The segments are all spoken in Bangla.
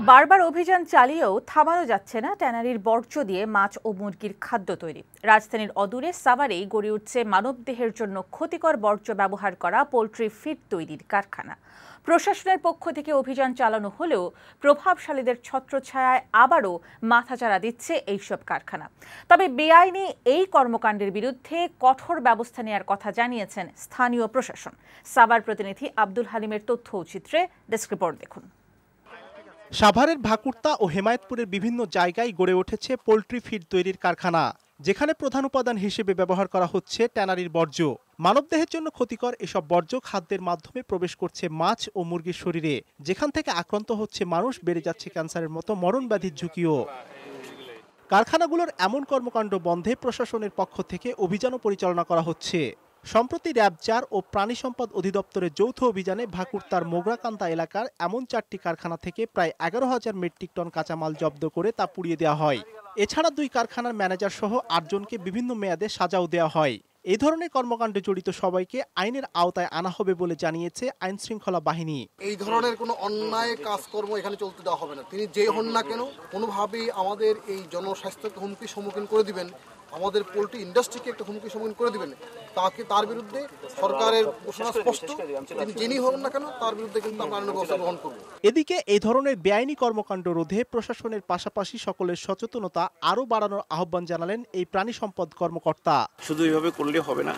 বারবার অভিযান চালিয়েও থামানো যাচ্ছে না ট্যানারির বর্জ্য দিয়ে মাছ ও মুরগির খাদ্য তৈরি। রাজধানীর অদূরে সাভারেই গড়ে উঠছে মানবদেহের জন্য ক্ষতিকর বর্জ্য ব্যবহার করা পোলট্রি ফিড তৈরির কারখানা। প্রশাসনের পক্ষ থেকে অভিযান চালানো হলেও প্রভাবশালীদের ছত্রছায়ায় আবারও মাথাচাড়া দিচ্ছে এইসব কারখানা। তবে বেআইনি এই কর্মকাণ্ডের বিরুদ্ধে কঠোর ব্যবস্থা নেওয়ার কথা জানিয়েছেন স্থানীয় প্রশাসন। সাভার প্রতিনিধি আব্দুল হালিমের তথ্য চিত্রে ডেস্ক রিপোর্ট দেখুন। সাভারের ভাকুর্তা ও হেমায়তপুরের বিভিন্ন জায়গায় গড়ে উঠেছে পোলট্রি ফিড তৈরির কারখানা, যেখানে প্রধান উপাদান হিসেবে ব্যবহার করা হচ্ছে ট্যানারির বর্জ্য। মানবদেহের জন্য ক্ষতিকর এসব বর্জ্য খাদ্যের মাধ্যমে প্রবেশ করছে মাছ ও মুরগির শরীরে, যেখান থেকে আক্রান্ত হচ্ছে মানুষ, বেড়ে যাচ্ছে ক্যান্সারের মতো মরণ ব্যাধির ঝুঁকিও। কারখানাগুলোর এমন কর্মকাণ্ড বন্ধে প্রশাসনের পক্ষ থেকে অভিযানও পরিচালনা করা হচ্ছে। সম্প্রতি র্যাব চার ও প্রাণী সম্পদ অধিদপ্তরের যৌথ অভিযানে ভাকুরতার মোগরাকান্তা এলাকার এমন চারটি কারখানা থেকে প্রায় এগারো হাজার মেট্রিক টন কাঁচামাল জব্দ করে তা পুড়িয়ে দেওয়া হয়। এছাড়া দুই কারখানার ম্যানেজার সহ আটজনকে বিভিন্ন মেয়াদে সাজাও দেওয়া হয়। এই ধরনের কর্মকাণ্ডে জড়িত সবাইকে আইনের আওতায় আনা হবে বলে জানিয়েছে আইন শৃঙ্খলা বাহিনী। এই ধরনের কোনো অন্যায় কাজকর্ম এখানে চলতে দেওয়া হবে না। তিনি যেই হন না কেন, কোনোভাবেই আমাদের এই জনস্বাস্থ্যকে হুমকির সম্মুখীন করে দিবেন। আমাদের পোলট্রি ইন্ডাস্ট্রিকে একটা হুমকির সম্মুখীন করে দিবেন। তাকে তার বিরুদ্ধে সরকারের ঘোষণা স্পষ্ট। তিনি যিনি হন না কেন তার বিরুদ্ধে কিন্তু আমরা আইনের ব্যবস্থা গ্রহণ করব। এদিকে এই ধরনের বেআইনি কর্মকাণ্ড রোধে প্রশাসনের পাশাপাশি সকলের সচেতনতা আরও বাড়ানোর আহ্বান জানালেন এই প্রাণী সম্পদ কর্মকর্তা। শুধু এইভাবে করলে হবে না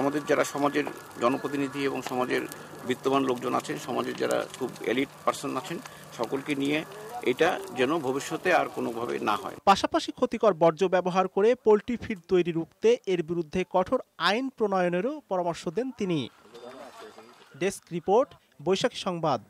আমাদের যারা সমাজের জনপ্রতিনিধি এবং সমাজের বিত্তবান লোকজন আছেন সমাজের যারা খুব এলিট পার্সন আছেন সকলকে নিয়ে এটা যেন ভবিষ্যতে আর কোনোভাবে না হয়। পাশাপাশি ক্ষতিকর বর্জ্য ব্যবহার করে পোলট্রি ফিড তৈরি রুখতে এর বিরুদ্ধে কঠোর আইন প্রণয়নেরও পরামর্শ দেন তিনি। ডেস্ক রিপোর্ট, বৈশাখী সংবাদ।